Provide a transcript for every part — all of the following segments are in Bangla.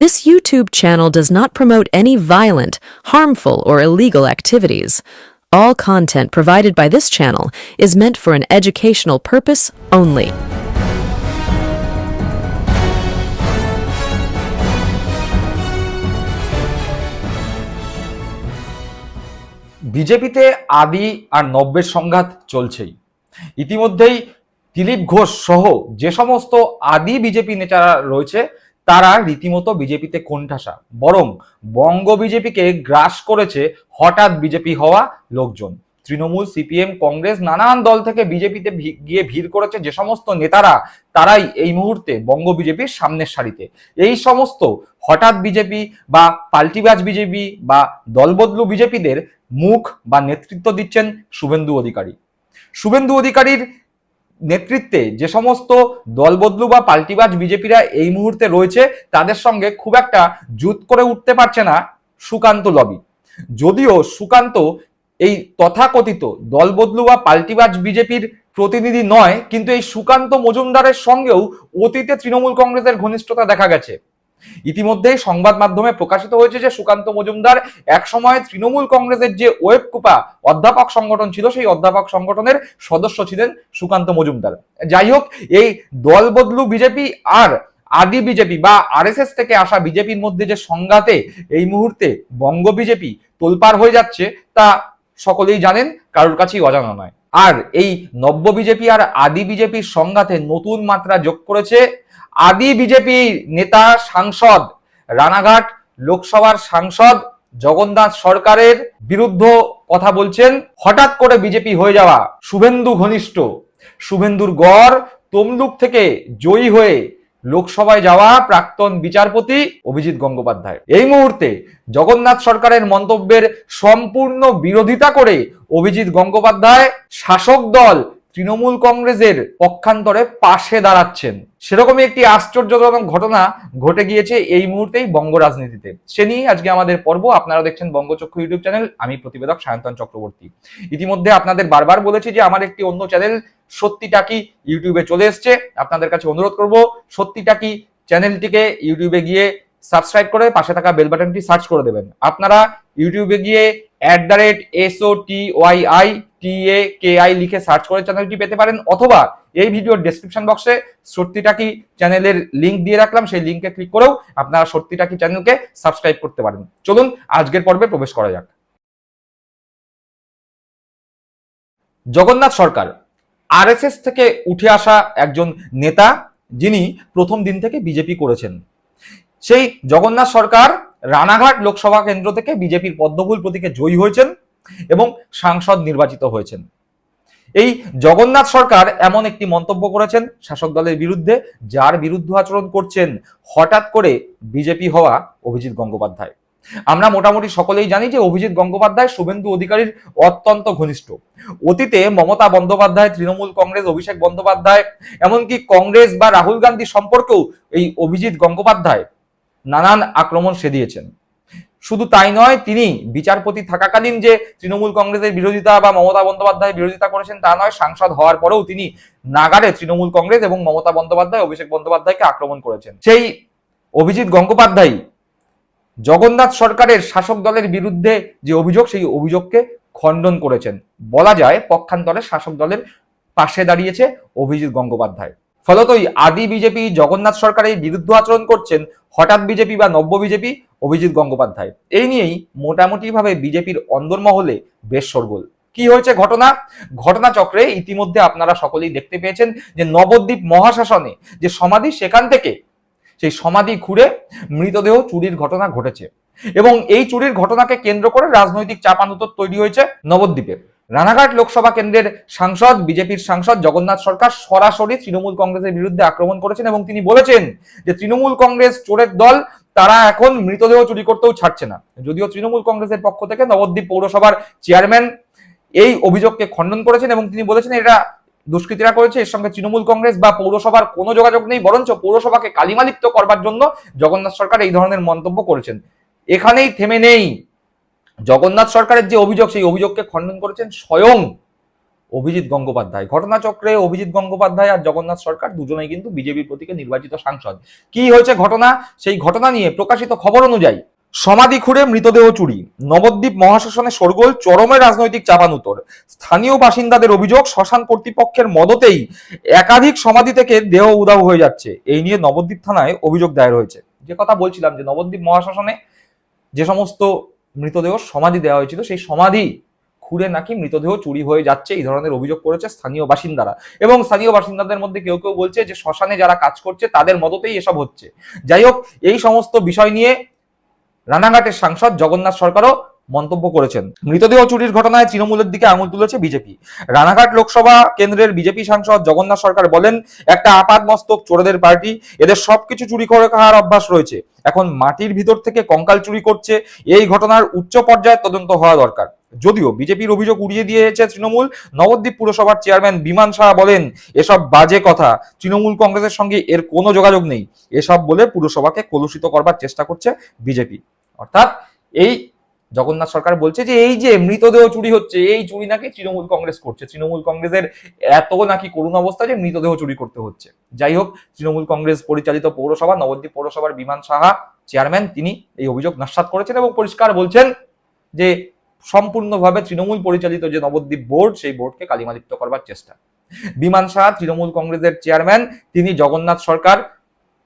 This YouTube channel does not promote any violent, harmful, or illegal activities. All content provided by this channel is meant for an educational purpose only. বিজেপিতে আদি আর নব্যের সংঘাত চলছেই ইতিমধ্যেই দিলীপ ঘোষ সহ যে সমস্ত আদি বিজেপি নেতারা রয়েছে তারা রীতিমতো বিজেপিতে কোণঠাসা। বরং বঙ্গ বিজেপিকে গ্রাস করেছে হঠাৎ বিজেপি হওয়া লোকজন। তৃণমূল, সিপিএম, কংগ্রেস নানান দল থেকে বিজেপিতে গিয়ে ভিড় করেছে যে সমস্ত নেতারা, তারাই এই মুহূর্তে বঙ্গ বিজেপির সামনের সারিতে। এই সমস্ত হঠাৎ বিজেপি বা পাল্টিবাজ বিজেপি বা দলবদলু বিজেপিদের মুখ বা নেতৃত্ব দিচ্ছেন শুভেন্দু অধিকারী। শুভেন্দু অধিকারীর নেতৃত্বে যে সমস্ত দলবদলু বা পাল্টিবাজ বিজেপিরা এই মুহূর্তে রয়েছে, তাদের সঙ্গে খুব একটা জুত করে উঠতে পারছে না সুকান্ত লবি। যদিও সুকান্ত এই তথাকথিত দলবদলু বা পাল্টিবাজ বিজেপির প্রতিনিধি নয়, কিন্তু এই সুকান্ত মজুমদারের সঙ্গেও অতীতে তৃণমূল কংগ্রেসের ঘনিষ্ঠতা দেখা গেছে। ইতিমধ্যেই সংবাদ মাধ্যমে প্রকাশিত হয়েছে যে সুকান্ত মজুমদার এক সময় তৃণমূল কংগ্রেসের যে ওয়েব কুপা অধ্যাপক সংগঠন ছিল, সেই অধ্যাপক সংগঠনের সদস্য ছিলেন সুকান্ত মজুমদার। যাই হোক, এই দল বদলু বিজেপি আর আদি বিজেপি বা আরএসএস থেকে আসা বিজেপির মধ্যে যে সংঘাতে এই মুহূর্তে বঙ্গ বিজেপি তোলপার হয়ে যাচ্ছে, তা সকলেই জানেন, কারোর কাছেই অজানা নয়। আর এই নব্য বিজেপি আর আদি বিজেপির সংঘাতে নতুন মাত্রা যোগ করেছে আদি বিজেপি নেতা সাংসদ, রানাঘাট লোকসভার সাংসদ জগন্নাথ সরকারের বিরুদ্ধ কথা বলছেন। হঠাৎ করে বিজেপি হয়ে যাওয়া শুভেন্দু ঘনিষ্ঠ। শুভেন্দুর গড় তমলুক থেকে জয়ী হয়ে লোকসভায় যাওয়া প্রাক্তন বিচারপতি অভিজিৎ গঙ্গোপাধ্যায়। এই মুহূর্তে জগন্নাথ সরকারের মন্তব্যের সম্পূর্ণ বিরোধিতা করে অভিজিৎ গঙ্গোপাধ্যায় শাসক দল তৃণমূল কংগ্রেসের পক্ষান্তরে পাশে দাঁড়াচ্ছেন। সেরকমই একটি আশ্চর্যজনক ঘটনা ঘটে গিয়েছে এই মুহূর্তেই বঙ্গ রাজনীতিতে। সে নিয়ে আজকে আমাদের পর্ব। আপনারা দেখছেন বঙ্গচক্ষু ইউটিউব চ্যানেল। আমি প্রতিবেদক সায়ন্তন চক্রবর্তী। ইতিমধ্যে আপনাদের বারবার বলেছি যে আমার একটি অন্য চ্যানেল সত্যিটা কি ইউটিউবে চলে এসছে। আপনাদের কাছে অনুরোধ করব, সত্যিটা কি চ্যানেলটিকে ইউটিউবে গিয়ে সাবস্ক্রাইব করে পাশে থাকা বেল বাটনটি সার্চ করে দেবেন। আপনারা ইউটিউবে গিয়ে at the rate S O T Y I T A K I লিখে সার্চ করে চ্যানেলটি পেতে পারেন, অথবা এই ভিডিওর ডেসক্রিপশন বক্সে সত্যিটা কি চ্যানেলের লিঙ্ক দিয়ে রাখলাম, সেই লিঙ্কে ক্লিক করেও আপনারা সত্যিটা কি চ্যানেলকে সাবস্ক্রাইব করতে পারেন। চলুন, আজকের পর্বে প্রবেশ করা যাক। জগন্নাথ সরকার আরএসএস থেকে উঠে আসা একজন নেতা, যিনি প্রথম দিন থেকে বিজেপি করেছেন। সেই জগন্নাথ সরকার রানাঘাট লোকসভা কেন্দ্র থেকে বিজেপির পদ্মফুল প্রতীকে জয়ী হয়েছেন। এবং সাংসদ নির্বাচিত হয়েছেন। এই জগন্নাথ সরকার এমন একটি মন্তব্য করেছেন শাসক দলের বিরুদ্ধে, যার বিরুদ্ধে আচরণ করছেন হঠাৎ করে বিজেপি হওয়া অভিজিৎ গঙ্গোপাধ্যায়। আমরা মোটামুটি সকলেই জানি যে অভিজিৎ গঙ্গোপাধ্যায় শুভেন্দু অধিকারীর অত্যন্ত ঘনিষ্ঠ। অতীতে মমতা বন্দ্যোপাধ্যায়, তৃণমূল কংগ্রেস, অভিষেক বন্দ্যোপাধ্যায়, এমনকি কংগ্রেস বা রাহুল গান্ধী সম্পর্কেও এই অভিজিৎ গঙ্গোপাধ্যায় নানান আক্রমণ সেদিয়েছেন। শুধু তাই নয়, তিনি বিচারপতি থাকাকালীন যে তৃণমূল কংগ্রেসের বিরোধিতা বা মমতা বন্দ্যোপাধ্যায় বিরোধিতা করেছেন তা নয়, সাংসদ হওয়ার পরেও তিনি নাগারে তৃণমূল কংগ্রেস এবং মমতা বন্দ্যোপাধ্যায়, অভিষেক বন্দ্যোপাধ্যায়কে আক্রমণ করেছেন। সেই অভিজিৎ গঙ্গোপাধ্যায় জগন্নাথ সরকারের শাসক দলের বিরুদ্ধে যে অভিযোগ, সেই অভিযোগকে খণ্ডন করেছেন। বলা যায়, পক্ষান্তরে শাসক দলের পাশে দাঁড়িয়েছে অভিজিৎ গঙ্গোপাধ্যায়। ফলতই আদি বিজেপি, জগন্নাথ সরকারের বিরুদ্ধ আচরণ করছেন, হঠাৎ বিজেপি বা নব্য বিজেপি অভিজিৎ গঙ্গোপাধ্যায়। এই নিয়েই মোটামুটিভাবে বিজেপির অন্দরমহলে বেশ সরগোল কি হয়েছে ঘটনা? ঘটনা চক্রে ইতিমধ্যে আপনারা সকলেই দেখতে পেয়েছেন যে নবদ্বীপ মহাশাসনে যে সমাধি, সেখান থেকে সেই সমাধি খুঁড়ে মৃতদেহ চুরির ঘটনা ঘটেছে। এবং এই চুরির ঘটনাকে কেন্দ্র করে রাজনৈতিক চাপানুতর তৈরি হয়েছে নবদ্বীপে। রানাঘাট লোকসভা কেন্দ্রের সাংসদ, বিজেপির সাংসদ জগন্নাথ সরকার সরাসরি তৃণমূল কংগ্রেসের বিরুদ্ধে আক্রমণ করেছেন এবং তিনি বলেছেন যে তৃণমূল কংগ্রেস চোরের দল, তারা এখন মৃতদেহ চুরি করতেও ছাড়ছে না। যদিও তৃণমূল কংগ্রেসের পক্ষ থেকে নবদ্বীপ পৌরসভার চেয়ারম্যান এই অভিযোগকে খণ্ডন করেছেন এবং তিনি বলেছেন এটা দুষ্কৃতীরা করেছে, এর সঙ্গে তৃণমূল কংগ্রেস বা পৌরসভার কোনো যোগাযোগ নেই, বরঞ্চ পৌরসভাকে কালিমালিপ্ত করবার জন্য জগন্নাথ সরকার এই ধরনের মন্তব্য করেছেন। এখানেই থেমে নেই। জগন্নাথ সরকারের যে অভিযোগ, সেই অভিযোগকে খণ্ডন করেছেন স্বয়ং অভিজিৎ গঙ্গোপাধ্যায়। ঘটনাচক্রে অভিজিৎ গঙ্গোপাধ্যায় আর জগন্নাথ সরকার দুজনেই কিন্তু বিজেপির প্রতীকে নির্বাচিত সাংসদ। কি হয়েছে ঘটনা? সেই ঘটনা নিয়ে প্রকাশিত খবর অনুযায়ী, সমাধি খুঁড়ে মৃতদেহ চুরি। নবদ্বীপ মহাশ্মশানে শোরগোল চরমে রাজনৈতিক চাপানুতর। স্থানীয় বাসিন্দাদের অভিযোগ, শ্মশান কর্তৃপক্ষের মদতেই একাধিক সমাধি থেকে দেহ উদাও হয়ে যাচ্ছে। এই নিয়ে নবদ্বীপ থানায় অভিযোগ দায়ের হয়েছে। যে কথা বলছিলাম যে নবদ্বীপ মহাশ্মশানে যে সমস্ত মৃতদেহ সমাধি দেওয়া হয়েছিল। সেই সমাধি খুঁড়ে নাকি মৃতদেহ চুরি হয়ে যাচ্ছে, এই ধরনের অভিযোগ করেছে স্থানীয় বাসিন্দারা। এবং স্থানীয় বাসিন্দাদের মধ্যে কেউ কেউ বলছে যে, শ্মশানে যারা কাজ করছে, তাদের মততেই এসব হচ্ছে। যাই হোক, এই সমস্ত বিষয় নিয়ে রানাঘাটের সাংসদ জগন্নাথ সরকারও মন্তব্য করেছেন। মৃতদেহ চুরির ঘটনায় তৃণমূলের দিকে আঙুল তুলেছে বিজেপি। রানাঘাট লোকসভা কেন্দ্রের বিজেপি সাংসদ জগন্নাথ সরকার বলেন, একটা আপাত মস্তক চোরদের পার্টি, এদের সবকিছু চুরি করে খাওয়ার অভ্যাস রয়েছে। এখন মাটির ভিতর থেকে কঙ্কাল চুরি করছে, এই ঘটনার উচ্চ পর্যায়ে তদন্ত হওয়া দরকার। যদিও বিজেপির অভিযোগ উড়িয়ে দিয়েছে তৃণমূল, নবদ্বীপ পুরসভার চেয়ারম্যান বিমান শাহ বলেন, এসব বাজে কথা। তৃণমূল কংগ্রেসের সঙ্গে এর কোনো যোগাযোগ নেই। এসব বলে পুরসভাকে কলুষিত করবার চেষ্টা করছে বিজেপি। অর্থাৎ এই জগন্নাথ সরকার বলছে যে, এই যে মৃতদেহ চুরি হচ্ছে, এই চুরি নাকি তৃণমূল কংগ্রেস করছে। তৃণমূল কংগ্রেসের এত নাকি করুণ অবস্থা যে, মৃতদেহ চুরি করতে হচ্ছে। যাই হোক, তৃণমূল কংগ্রেস পরিচালিত পৌরসভা, নবদ্বীপ পৌরসভার বিমান সাহা চেয়ারম্যান, তিনি এই অভিযোগ নস্বাত করেছেন এবং পরিষ্কার বলছেন যে, সম্পূর্ণভাবে তৃণমূল পরিচালিত যে নবদ্বীপ বোর্ড, সেই বোর্ডকে কালিমালিপ্ত করবার চেষ্টা। বিমান সাহা, তৃণমূল কংগ্রেসের চেয়ারম্যান, তিনি জগন্নাথ সরকার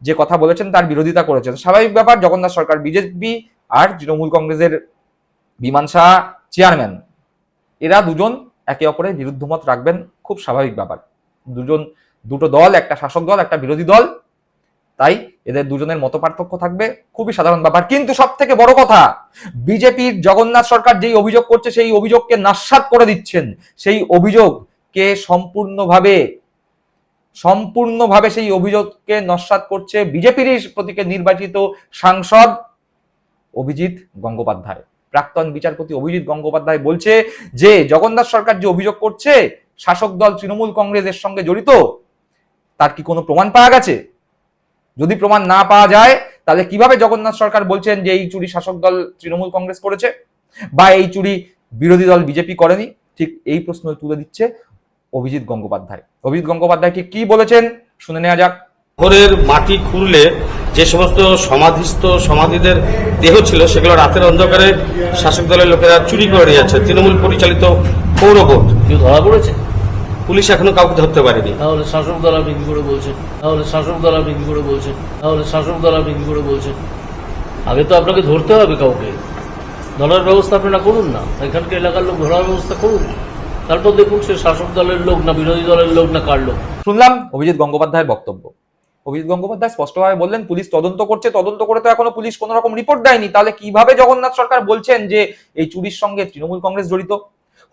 যে কথা বলেছেন তার বিরোধিতা করেছেন। স্বাভাবিক ব্যাপার, জগন্নাথ সরকার বিজেপি আর তৃণমূল কংগ্রেসের বিমান শাহ চেয়ারম্যান। এরা দুজন একে অপরের বিরুদ্ধ মত রাখবেন, খুব স্বাভাবিক ব্যাপার। দুজন, দুটো দল, একটা শাসক দল, একটা বিরোধী দল। তাই এদের দুজনের মত পার্থক্য থাকবে, খুবই সাধারণ ব্যাপার। কিন্তু সব থেকে বড় কথা, বিজেপির জগন্নাথ সরকার যেই অভিযোগ করছে, সেই অভিযোগকে নাস্বাত করে দিচ্ছেন। সেই অভিযোগকে সম্পূর্ণভাবে সম্পূর্ণভাবে সেই অভিযোগকে নস্বাত করছে বিজেপির প্রতীকে নির্বাচিত সাংসদ অভিজিৎ গঙ্গোপাধ্যায়। প্রাক্তন বিচারপতি অভিজিৎ গঙ্গোপাধ্যায় বলছে যে, জগন্নাথ সরকার যে অভিযোগ করছে, শাসক দল তৃণমূল কংগ্রেসের সঙ্গে জড়িত, তার কি কোনো প্রমাণ পাওয়া গেছে? যদি প্রমাণ না পাওয়া যায়, তাহলে কীভাবে জগন্নাথ সরকার বলছেন যে, এই চুরি শাসক দল তৃণমূল কংগ্রেস করেছে? বা এই চুরি বিরোধী দল বিজেপি করেনি? ঠিক এই প্রশ্ন তুলে দিচ্ছে অভিজিৎ গঙ্গোপাধ্যায়। অভিজিৎ গঙ্গোপাধ্যায় ঠিক কি বলেছেন? শুনে নেওয়া যাক। ঘরের মাটি খুঁড়লে যে সমস্ত সমাধিস্থ সমাধিদের দেহ ছিল সেগুলো রাতের অন্ধকারে শাসক দলের লোকেরা চুরি করে নিয়ে যাচ্ছে। তৃণমূল পরিচালিত পৌর বোর্ড কেউ ধরা পড়েছে? পুলিশ এখনও কাউকে ধরতে পারেনি। তাহলে শাসক দল আপনি কি করে বলছেন তাহলে শাসক দল আপনি কি করে বলছেন তাহলে শাসক দল আপনি কি করে বলছেন আগে তো আপনাকে ধরতে হবে কাউকে। ধরার ব্যবস্থা আপনারা করুন না। এখানকার এলাকার লোক ধরার ব্যবস্থা করুন। তারপর দেখুন সে শাসক দলের লোক না বিরোধী দলের লোক না কার লোক। শুনলাম অভিজিৎ গঙ্গোপাধ্যায়ের বক্তব্য। অভিজিৎ গঙ্গোপাধ্যায় স্পষ্টভাবে বললেন, পুলিশ তদন্ত করছে, তদন্ত করে তো এখনও পুলিশ কোনো রকম রিপোর্ট দেয়নি। তাহলে কীভাবে জগন্নাথ সরকার বলছেন যে এই চুরির সঙ্গে তৃণমূল কংগ্রেস জড়িত?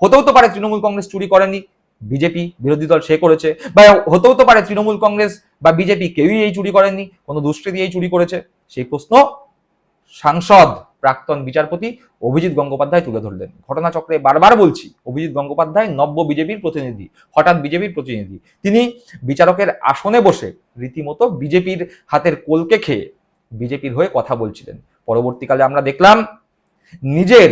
হতেও তো পারে তৃণমূল কংগ্রেস চুরি করেনি। বিজেপি বিরোধী দল সে করেছে। বা হতেও তো পারে তৃণমূল কংগ্রেস বা বিজেপি কেউই এই চুরি করেনি কোনো দুষ্কৃতি এই চুরি করেছে? সেই প্রশ্ন সাংসদ প্রাক্তন বিচারপতি অভিজিৎ গঙ্গোপাধ্যায় তুলে ধরলেন। ঘটনাচক্রে বারবার বলছি, অভিজিৎ গঙ্গোপাধ্যায় নব্য বিজেপির প্রতিনিধি, হঠাৎ বিজেপির প্রতিনিধি। তিনি বিচারকের আসনে বসে রীতিমতো বিজেপির হাতের কোলকে খেয়ে বিজেপির হয়ে কথা বলছিলেন। পরবর্তীকালে আমরা দেখলাম, নিজের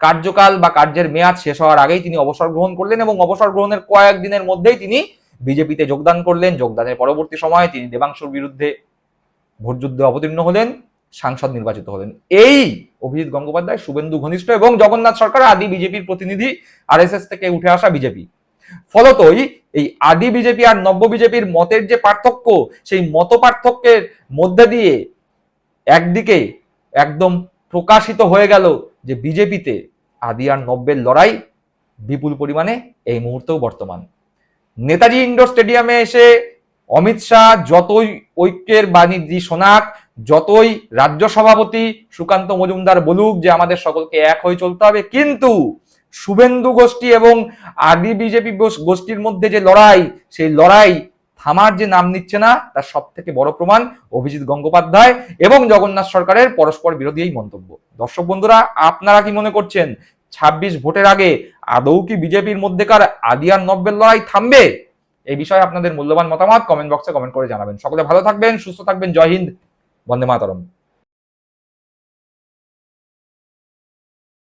কার্যকাল বা কার্যের মেয়াদ শেষ হওয়ার আগেই তিনি অবসর গ্রহণ করলেন এবং অবসর গ্রহণের কয়েকদিনের মধ্যেই তিনি বিজেপিতে যোগদান করলেন। যোগদানের পরবর্তী সময়ে তিনি দেবাংশুর বিরুদ্ধে ভোটযুদ্ধে অবতীর্ণ হলেন। সাংসদ নির্বাচিত হলেন। এই অভিজিৎ গঙ্গোপাধ্যায়, শুভেন্দু ঘনিষ্ঠ এবং জগন্নাথ সরকার আদি বিজেপির প্রতিনিধি, আরএসএস থেকে উঠে আসা বিজেপি। ফলতই এই আদি বিজেপি আর নব্য বিজেপির মতের যে পার্থক্য, সেই মত পার্থক্যের মধ্যে দিয়ে একদিকে একদম প্রকাশিত হয়ে গেল যে বিজেপিতে আদি আর নব্যের লড়াই বিপুল পরিমাণে এই মুহূর্তেও বর্তমান। নেতাজি ইন্ডোর স্টেডিয়ামে এসে অমিত শাহ যতই ঐক্যের বাণিজ্যি শোনাক যতই রাজ্য সভাপতি সুকান্ত মজুমদার বলুক যে আমাদের সকলকে এক হয়ে চলতে হবে, কিন্তু শুভেন্দু গোষ্ঠী এবং আদি বিজেপি গোষ্ঠীর মধ্যে যে লড়াই, সেই লড়াই থামার যে নাম নিচ্ছে না, তার সব থেকে বড় প্রমাণ অভিজিৎ গঙ্গোপাধ্যায় এবং জগন্নাথ সরকারের পরস্পর বিরোধী এই মন্তব্য। দর্শক বন্ধুরা, আপনারা কি মনে করছেন, ছাব্বিশ ভোটের আগে আদৌ কি বিজেপির মধ্যেকার আদি আর নব্বের লড়াই থামবে? এই বিষয়ে আপনাদের মূল্যবান মতামত কমেন্ট বক্সে কমেন্ট করে জানাবেন। সকলে ভালো থাকবেন, সুস্থ থাকবেন, জয় হিন্দ। వందే మాతరం.